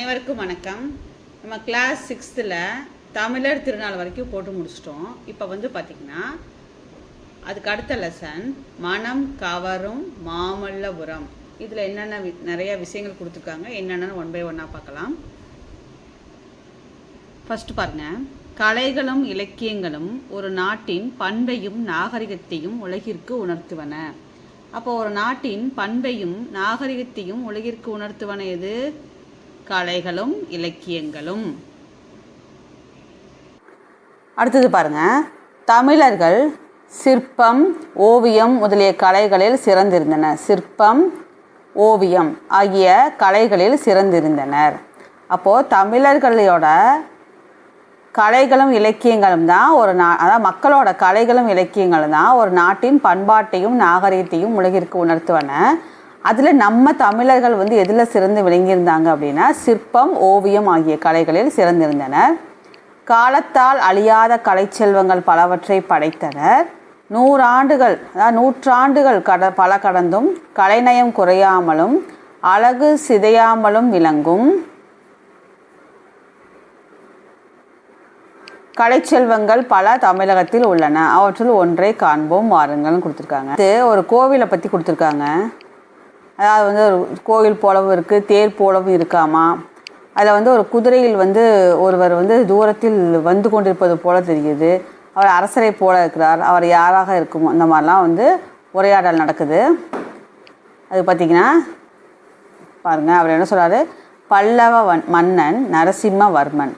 அனைவருக்கும் வணக்கம். நம்ம கிளாஸ் சிக்ஸ்த்தில் தமிழர் திருநாள் வரைக்கும் போட்டு முடிச்சிட்டோம். இப்போ வந்து பார்த்திங்கன்னா அதுக்கு அடுத்த லெசன் மனம் கவரும் மாமல்லபுரம் இதில் என்னென்ன வி- நிறைய விஷயங்கள் கொடுத்துருக்காங்க. என்னென்னு ஒன் பை ஒன்னாக பார்க்கலாம். ஃபஸ்ட்டு பாருங்க. கலைகளும் இலக்கியங்களும் ஒரு நாட்டின் பண்பையும் நாகரிகத்தையும் உலகிற்கு உணர்த்துவன. அப்போ ஒரு நாட்டின் பண்பையும் நாகரிகத்தையும் உலகிற்கு உணர்த்துவன எது? கலைகளும் இலக்கியங்களும். அடுத்தது பாருங்க. தமிழர்கள் சிற்பம் ஓவியம் முதலிய கலைகளில் சிறந்திருந்தனர் சிற்பம் ஓவியம் ஆகிய கலைகளில் சிறந்திருந்தனர். அப்போது தமிழர்களோட கலைகளும் இலக்கியங்களும் தான் ஒரு நா அதாவது மக்களோட கலைகளும் இலக்கியங்களும் தான் ஒரு நாட்டின் பண்பாட்டையும் நாகரீகத்தையும் உலகிற்கு உணர்த்துவன. அதில் நம்ம தமிழர்கள் வந்து எதில் சிறந்து விளங்கியிருந்தாங்க அப்படின்னா சிற்பம் ஓவியம் ஆகிய கலைகளில் சிறந்திருந்தனர். காலத்தால் அழியாத கலைச்செல்வங்கள் பலவற்றை படைத்தனர். நூறாண்டுகள் அதாவது நூற்றாண்டுகள் கட பல கடந்தும் கலைநயம் குறையாமலும் அழகு சிதையாமலும் விளங்கும். கலைச்செல்வங்கள் பல தமிழகத்தில் உள்ளன. அவற்றுள் ஒன்றை காண்போம் வாருங்கள்னு கொடுத்துருக்காங்க. இது ஒரு கோவிலை பற்றி கொடுத்துருக்காங்க. அதாவது வந்து ஒரு கோவில் போலவும் இருக்குது தேர் போலவும் இருக்காமா? அதில் வந்து ஒரு குதிரையில் வந்து ஒருவர் வந்து தூரத்தில் வந்து கொண்டிருப்பது போல தெரியுது. அவர் அரசரை போல இருக்கிறார். அவர் யாராக இருக்குமோ? அந்த மாதிரிலாம் வந்து உரையாடல் நடக்குது. அது பார்த்திங்கன்னா பாருங்கள் அவர் என்ன சொல்கிறாரு பல்லவ வன்- மன்னன் நரசிம்மவர்மன்.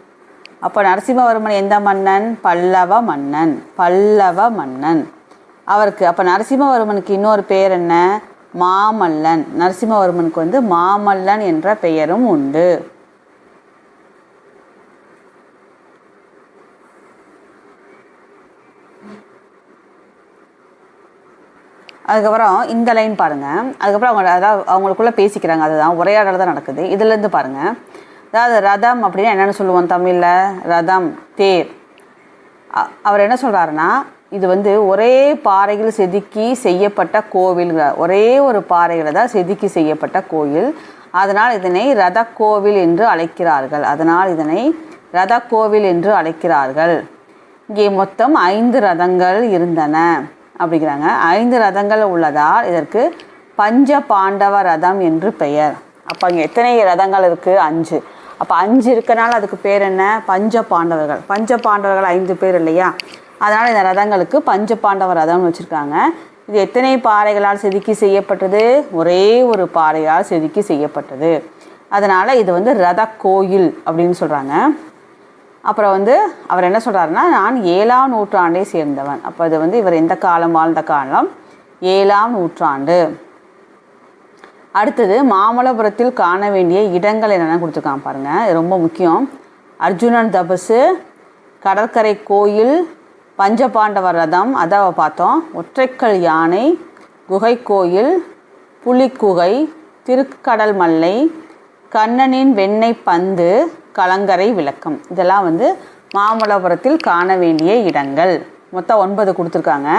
அப்போ நரசிம்மவர்மன் எந்த மன்னன்? பல்லவ மன்னன். பல்லவ மன்னன். அவருக்கு அப்போ நரசிம்மவர்மனுக்கு இன்னொரு பேர் என்ன? மாமல்லன். நரசிம்மவர்மனுக்கு வந்து மாமல்லன் என்ற பெயரும் உண்டு. அதுக்கப்புறம் இந்த லைன் பாருங்க. அதுக்கப்புறம் அவங்க அதாவது அவங்களுக்குள்ள பேசிக்கிறாங்க. அதுதான் உரையாடல் தான் நடக்குது. இதுலேருந்து பாருங்கள் அதாவது ரதம் அப்படின்னா என்னென்னு சொல்லுவோம் தமிழில்? ரதம் தேர். அ- அவர் என்ன சொல்கிறாருன்னா இது வந்து ஒரே பாறையில் செதுக்கி செய்யப்பட்ட கோவில் ஒரே ஒரு பாறையில் தான் செதுக்கி செய்யப்பட்ட கோயில். அதனால் இதனை ரத கோவில் என்று அழைக்கிறார்கள். அதனால் இதனை ரத கோவில் என்று அழைக்கிறார்கள். இங்கே மொத்தம் ஐந்து ரதங்கள் இருந்தன. அப்படிங்கிறாங்க. ஐந்து ரதங்கள் உள்ளதால் இதற்கு பஞ்ச பாண்டவ ரதம் என்று பெயர். அப்போ இங்கே எத்தனை ரதங்கள் இருக்குது அஞ்சு. அப்போ அஞ்சு இருக்கனால அதுக்கு பேர் என்ன? பஞ்ச பாண்டவர்கள் பஞ்ச பாண்டவர்கள் ஐந்து பேர் இல்லையா? அதனால் இந்த ரதங்களுக்கு பஞ்ச பாண்டவ ரதம்னு வச்சுருக்காங்க. இது எத்தனை பாறைகளால் செதுக்கி செய்யப்பட்டது? ஒரே ஒரு பாறையால் செதுக்கி செய்யப்பட்டது. அதனால் இது வந்து ரத கோயில் அப்படின்னு சொல்கிறாங்க அப்புறம் வந்து அவர் என்ன சொல்கிறாருன்னா நான் ஏழாம் நூற்றாண்டை சேர்ந்தவன். அப்போ இது வந்து இவர் எந்த காலம் வாழ்ந்த காலம்? ஏழாம் நூற்றாண்டு. அடுத்தது மாமல்லபுரத்தில் காண வேண்டிய இடங்கள் என்னென்ன கொடுத்துருக்காங்க பாருங்கள் ரொம்ப முக்கியம். அர்ஜுனன் தபசு கடற்கரை கோயில் பஞ்சபாண்டவர் ரதம் அதாவை பார்த்தோம். ஒற்றைக்கல் யானை குகை கோயில் புலிக்குகை திருக்கடல் மல்லை கண்ணனின் வெண்ணெய் பந்து கலங்கரை விளக்கம். இதெல்லாம் வந்து மாமல்லபுரத்தில் காண வேண்டிய இடங்கள். மொத்தம் ஒன்பது கொடுத்துருக்காங்க.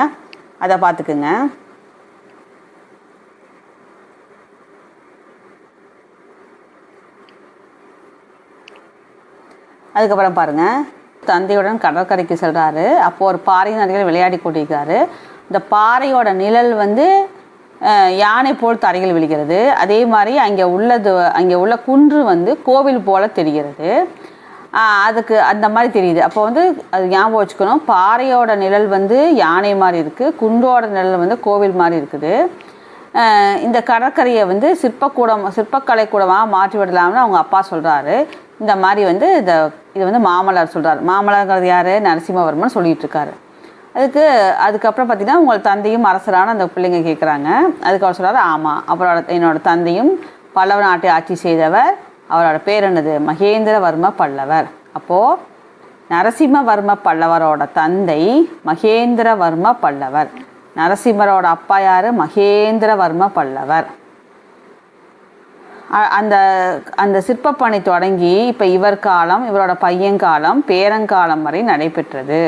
அதை பார்த்துக்குங்க. அதுக்கப்புறம் பாருங்கள் தந்தையுடன் கடற்கரைக்கு செல்கிறாரு அப்போது ஒரு பாறை நதிகள் விளையாடி கொண்டிருக்காரு இந்த பாறையோட நிழல் வந்து யானை போல் தரையில் விழுகிறது. அதே மாதிரி அங்கே உள்ளது அங்கே உள்ள குன்று வந்து கோவில் போல் தெரிகிறது. அதுக்கு அந்த மாதிரி தெரியுது. அப்போ வந்து அது ஞாபகம் வச்சுக்கணும். பாறையோட நிழல் வந்து யானை மாதிரி இருக்குது குன்றோட நிழல் வந்து கோவில் மாதிரி இருக்குது. இந்த கடற்கரையை வந்து சிற்பக்கூடம் சிற்பக்கலை கூடமாக மாற்றி விடலாம்னு அவங்க அப்பா சொல்கிறாரு இந்த மாதிரி வந்து இந்த இது வந்து மாமலர் சொல்கிறார் மாமல்லர்ங்கிறது யார்? நரசிம்மவர்மன் சொல்லிகிட்டு இருக்காரு அதுக்கு அதுக்கப்புறம் பார்த்திங்கன்னா உங்கள் தந்தையும் அரசரான அந்த பிள்ளைங்க கேட்குறாங்க அதுக்கு அவர் சொல்கிறார் ஆமாம் அப்புறம் என்னோட தந்தையும் பல்லவ நாட்டை ஆட்சி செய்தவர். அவரோட பேர் என்னது? மகேந்திரவர்ம பல்லவர். அப்போது நரசிம்மவர்ம பல்லவரோட தந்தை மகேந்திரவர்ம பல்லவர். நரசிம்மரோட அப்பா யார்? மகேந்திரவர்ம பல்லவர். அந்த அந்த சிற்பப்பணி தொடங்கி இப்போ இவர் காலம் இவரோட பையன் காலம் பேரங்காலம் வரை நடைபெற்றது.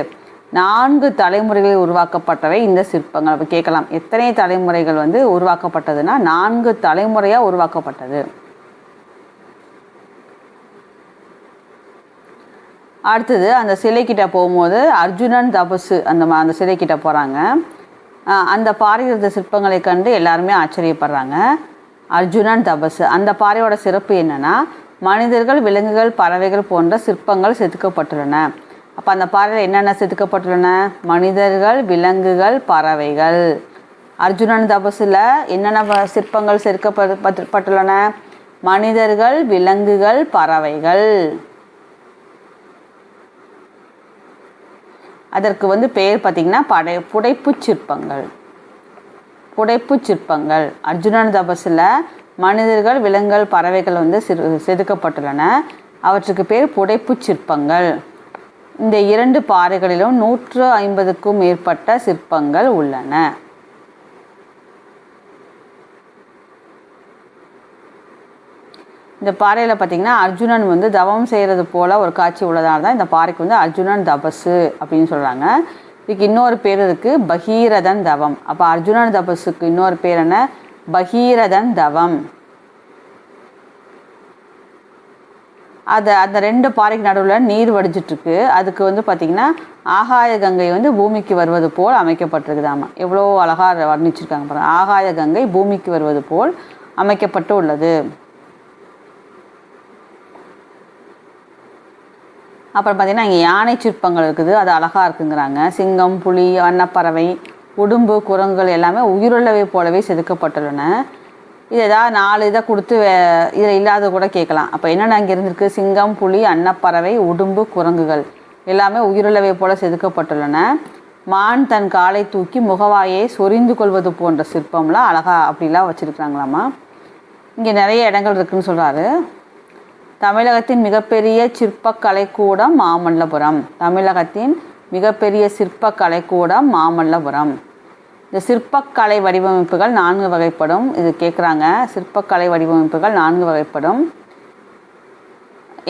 நான்கு தலைமுறைகளில் உருவாக்கப்பட்டவை இந்த சிற்பங்கள். அப்போ கேட்கலாம் எத்தனை தலைமுறைகள் வந்து உருவாக்கப்பட்டதுன்னா நான்கு தலைமுறையாக உருவாக்கப்பட்டது. அடுத்தது அந்த சிலைக்கிட்ட போகும்போது அர்ஜுனன் தபசு அந்த அந்த சிலைக்கிட்ட போகிறாங்க அந்த பாறையில் சிற்பங்களை கண்டு எல்லாருமே ஆச்சரியப்படுறாங்க. அர்ஜுனன் தபசு. அந்த பாறையோட சிறப்பு என்னென்னா மனிதர்கள் விலங்குகள் பறவைகள் போன்ற சிற்பங்கள் செதுக்கப்பட்டுள்ளன. அப்போ அந்த பாறையில் என்னென்ன செதுக்கப்பட்டுள்ளன? மனிதர்கள் விலங்குகள் பறவைகள். அர்ஜுனன் தபசில் என்னென்ன வ- சிற்பங்கள் செதுக்கப்பட்டுள்ளன? மனிதர்கள் விலங்குகள் பறவைகள். அதற்கு வந்து பெயர் பார்த்திங்கன்னா படை புடைப்புச் சிற்பங்கள். புடைப்புச் சிற்பங்கள். அர்ஜுனன் தபஸில் மனிதர்கள் விலங்குகள் பறவைகள் வந்து சிறு செதுக்கப்பட்டுள்ளன. அவற்றுக்கு பேர் புடைப்புச் சிற்பங்கள். இந்த இரண்டு பாறைகளிலும் நூற்று ஐம்பதுக்கும் மேற்பட்ட சிற்பங்கள் உள்ளன. இந்த பாறையில் பார்த்தீங்கன்னா அர்ஜுனன் வந்து தவம் செய்கிறது போல ஒரு காட்சி உள்ளதால தான் இந்த பாறைக்கு வந்து அர்ஜுனன் தபசு அப்படின்னு சொல்கிறாங்க இதுக்கு இன்னொரு பேர் இருக்குது பகீரதன் தவம். அப்போ அர்ஜுனன் தபஸுக்கு இன்னொரு பேர் என்ன? பகீரதன் தவம். அதை அந்த ரெண்டு பாறைக்கு நடுவில் நீர் வடிஞ்சிட்ருக்கு. அதுக்கு வந்து பார்த்திங்கன்னா ஆகாய கங்கை வந்து பூமிக்கு வருவது போல் அமைக்கப்பட்டிருக்குதாமா. எவ்வளோ அழகாக வர்ணிச்சிருக்காங்க பாருங்கள் ஆகாய கங்கை பூமிக்கு வருவது போல் அமைக்கப்பட்டு உள்ளது. அப்புறம் பார்த்தீங்கன்னா இங்கே யானை சிற்பங்கள் இருக்குது. அது அழகாக இருக்குங்கிறாங்க. சிங்கம் புலி அன்னப்பறவை உடும்பு குரங்குகள் எல்லாமே உயிருள்ளவை போலவே செதுக்கப்பட்டுள்ளன. இது ஏதாவது நாலு இதை கொடுத்து வே- இதில் இல்லாத கூட கேட்கலாம். அப்போ என்னென்ன அங்கே இருந்திருக்கு? சிங்கம் புலி அன்னப்பறவை உடும்பு குரங்குகள் எல்லாமே உயிருள்ளவை போல செதுக்கப்பட்டுள்ளன. மான் தன் காலை தூக்கி முகவாயை சொரிந்து கொள்வது போன்ற சிற்பம்லாம் அழகா அப்படிலாம் வச்சுருக்குறாங்களாமா? இங்கே நிறைய இடங்கள் இருக்குதுன்னு சொல்கிறாரு தமிழகத்தின் மிகப்பெரிய சிற்பக்கலை கூடம் மாமல்லபுரம். தமிழகத்தின் மிகப்பெரிய சிற்பக்கலை கூடம் மாமல்லபுரம். இந்த சிற்பக்கலை வடிவமைப்புகள் நான்கு வகைப்படும். இது கேட்குறாங்க சிற்பக்கலை வடிவமைப்புகள் நான்கு வகைப்படும்.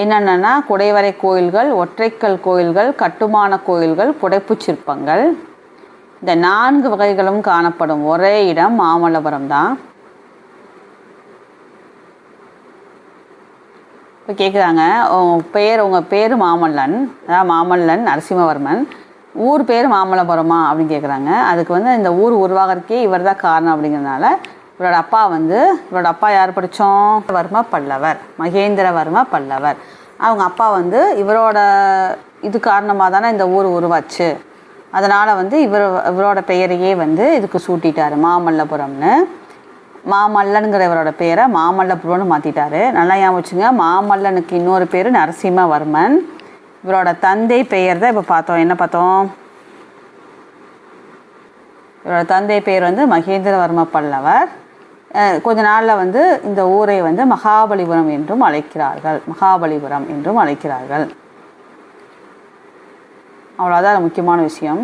என்னென்னா குடைவரை கோயில்கள் ஒற்றைக்கல் கோயில்கள் கட்டுமான கோயில்கள் புடைப்பு சிற்பங்கள். இந்த நான்கு வகைகளும் காணப்படும். ஒரே இடம் மாமல்லபுரம் தான். இப்போ கேட்குறாங்க பேர் உங்கள் பேர் மாமல்லன். அதாவது மாமல்லன் நரசிம்மவர்மன். ஊர் பேர் மாமல்லபுரமா அப்படின்னு கேட்குறாங்க அதுக்கு வந்து இந்த ஊர் உருவாகிறதுக்கே இவர் தான் காரணம் அப்படிங்கிறதுனால இவரோட அப்பா வந்து இவரோட அப்பா யார் படித்தோம் வர்ம பல்லவர் மகேந்திரவர்ம பல்லவர். அவங்க அப்பா வந்து இவரோட இது காரணமாக தானே இந்த ஊர் உருவாச்சு. அதனால் வந்து இவர் இவரோட பெயரையே வந்து இதுக்கு சூட்டிட்டார் மாமல்லபுரம்னு. மாமல்லனுங்கிற இவரோட பேரை மாமல்லபுரம்னு மாற்றிட்டாரு நல்லா ஞாபகம் வச்சுங்க மாமல்லனுக்கு இன்னொரு பேர் நரசிம்மவர்மன். இவரோட தந்தை பெயர் தான் இப்போ பார்த்தோம். என்ன பார்த்தோம்? இவரோட தந்தை பெயர் வந்து மகேந்திரவர்ம பல்லவர். கொஞ்ச நாளில் வந்து இந்த ஊரை வந்து மகாபலிபுரம் என்றும் அழைக்கிறார்கள். மகாபலிபுரம் என்றும் அழைக்கிறார்கள். அவ்வளோதான் முக்கியமான விஷயம்.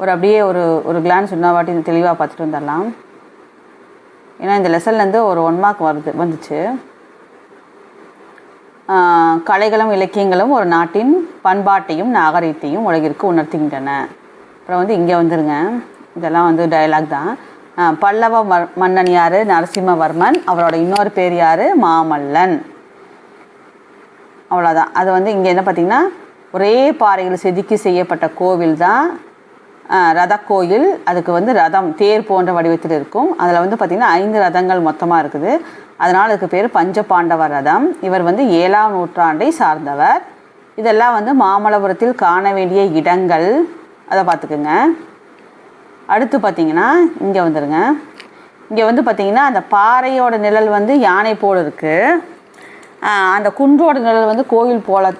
ஒரு அப்படியே ஒரு ஒரு கிளான்ஸ் இன்னொரு வாட்டி தெளிவாக பார்த்துட்டு வந்துடலாம். ஏன்னா இந்த லெசன்லேருந்து ஒரு ஒன் மார்க் வருது வந்துச்சு. கலைகளும் இலக்கியங்களும் ஒரு நாட்டின் பண்பாட்டையும் நாகரீகத்தையும் உலகிற்கு உணர்த்துகின்றன. அப்புறம் வந்து இங்கே வந்துருங்க. இதெல்லாம் வந்து டயலாக் தான். பல்லவ ம- மன்னன் யார்? நரசிம்மவர்மன். அவரோட இன்னொரு பேர் யார்? மாமல்லன். அவ்வளோதான் அது வந்து இங்கே என்ன பார்த்தீங்கன்னா ஒரே பாறையில் செதுக்கி செய்யப்பட்ட கோவில் தான் ரத கோயில் அதுக்கு வந்து ரதம் தேர் போன்ற வடிவத்தில் இருக்கும். அதில் வந்து பார்த்திங்கன்னா ஐந்து ரதங்கள் மொத்தமாக இருக்குது. அதனால் அதுக்கு பேர் பஞ்ச பாண்டவ ரதம். இவர் வந்து ஏழாம் நூற்றாண்டை சார்ந்தவர். இதெல்லாம் வந்து மாமல்லபுரத்தில் காண வேண்டிய இடங்கள். அதை பார்த்துக்குங்க. அடுத்து பார்த்தீங்கன்னா இங்கே வந்துடுங்க இங்கே வந்து பார்த்திங்கன்னா அந்த பாறையோட நிழல் வந்து யானை போல் இருக்குது அந்த குன்றோட நிழல் வந்து கோயில் போல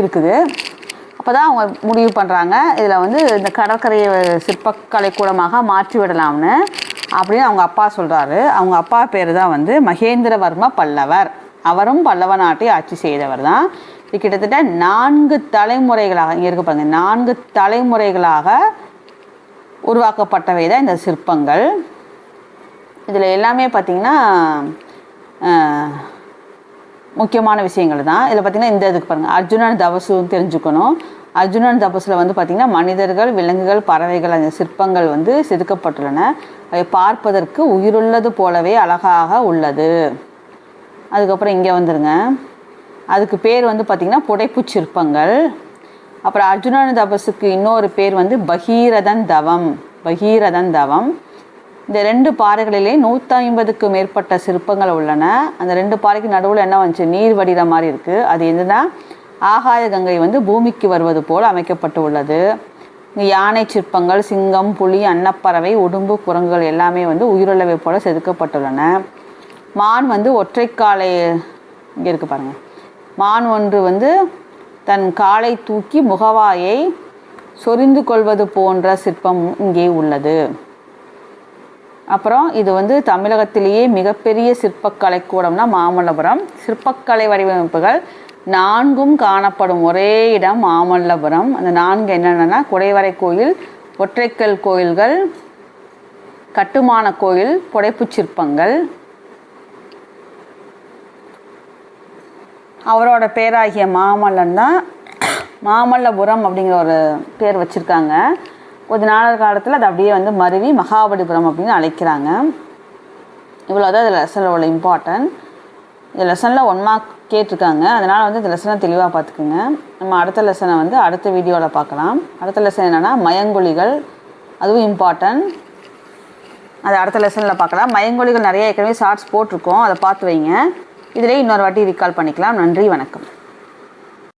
இருக்குது. அப்போ தான் அவங்க முடிவு பண்ணுறாங்க இதில் வந்து இந்த கடற்கரையை சிற்பக்கலை கூடமாக மாற்றி விடலாம்னு அப்படின்னு அவங்க அப்பா சொல்கிறாரு அவங்க அப்பா பேர் தான் வந்து மகேந்திரவர்ம பல்லவர். அவரும் பல்லவ நாட்டை ஆட்சி செய்தவர் தான். இது கிட்டத்தட்ட நான்கு தலைமுறைகளாக இங்கே இருக்க பாருங்கள் நான்கு தலைமுறைகளாக உருவாக்கப்பட்டவை தான் இந்த சிற்பங்கள். இதில் எல்லாமே பார்த்திங்கன்னா முக்கியமான விஷயங்கள் தான். இதில் பார்த்திங்கன்னா இந்த இதுக்கு பாருங்கள் அர்ஜுனன் தபசுன்னு தெரிஞ்சுக்கணும். அர்ஜுனன் தபஸில் வந்து பார்த்திங்கன்னா மனிதர்கள் விலங்குகள் பறவைகள் அந்த சிற்பங்கள் வந்து செதுக்கப்பட்டுள்ளன. அவை பார்ப்பதற்கு உயிருள்ளது போலவே அழகாக உள்ளது. அதுக்கப்புறம் இங்கே வந்துருங்க. அதுக்கு பேர் வந்து பார்த்திங்கன்னா புடைப்புச் சிற்பங்கள். அப்புறம் அர்ஜுனன் தபஸுக்கு இன்னொரு பேர் வந்து பகீரதன் தவம். பகீரதன் தவம். இந்த ரெண்டு பாறைகளிலே நூற்றி ஐம்பதுக்கு மேற்பட்ட சிற்பங்கள் உள்ளன. அந்த ரெண்டு பாறைக்கு நடுவில் என்ன வந்துச்சு? நீர் வடிகிற மாதிரி இருக்குது அது என்னன்னா ஆகாய கங்கை வந்து பூமிக்கு வருவது போல் அமைக்கப்பட்டு உள்ளது. இங்கே யானை சிற்பங்கள் சிங்கம் புலி அன்னப்பறவை உடும்பு குரங்குகள் எல்லாமே வந்து உயிரிழவை போல செதுக்கப்பட்டுள்ளன. மான் வந்து ஒற்றைக்காலை இங்கே இருக்கு பாருங்கள் மான் ஒன்று வந்து தன் காலை தூக்கி முகவாயை சொரிந்து கொள்வது போன்ற சிற்பம் இங்கே உள்ளது. அப்புறம் இது வந்து தமிழகத்திலேயே மிகப்பெரிய சிற்பக்கலை கூடம்னா மாமல்லபுரம். சிற்பக்கலை வடிவமைப்புகள் நான்கும் காணப்படும் ஒரே இடம் மாமல்லபுரம். அந்த நான்கு என்னென்னா குடைவரை கோயில் ஒற்றைக்கல் கோயில்கள் கட்டுமான கோயில் புடைப்புச் சிற்பங்கள். அவரோட பேராகிய மாமல்லன் தான் மாமல்லபுரம் அப்படிங்கிற ஒரு பேர் வச்சுருக்காங்க. கொஞ்ச நாள் காலத்தில் அது அப்படியே வந்து மருவி மகாபலிபுரம் அப்படின்னு அழைக்கிறாங்க. இவ்வளோ தான் இந்த லெசனில் உள்ள இம்பார்ட்டன்ட் இந்த லெசனில் ஒன் மார்க் கேட்டிருக்காங்க. அதனால் வந்து இந்த லெசனை தெளிவாக பார்த்துக்குங்க. நம்ம அடுத்த லெசனை வந்து அடுத்த வீடியோவில் பார்க்கலாம். அடுத்த லெசன் என்னென்னா மயங்கொலிகள் அதுவும் இம்பார்ட்டன்ட் அது அடுத்த லெசனில் பார்க்கலாம். மயங்கொலிகள் நிறைய ஏற்கனவே ஷார்ட்ஸ் போட்டிருக்கோம். அதை பார்த்து வைங்க. இதிலே இன்னொரு வாட்டி ரீகால் பண்ணிக்கலாம். நன்றி வணக்கம்.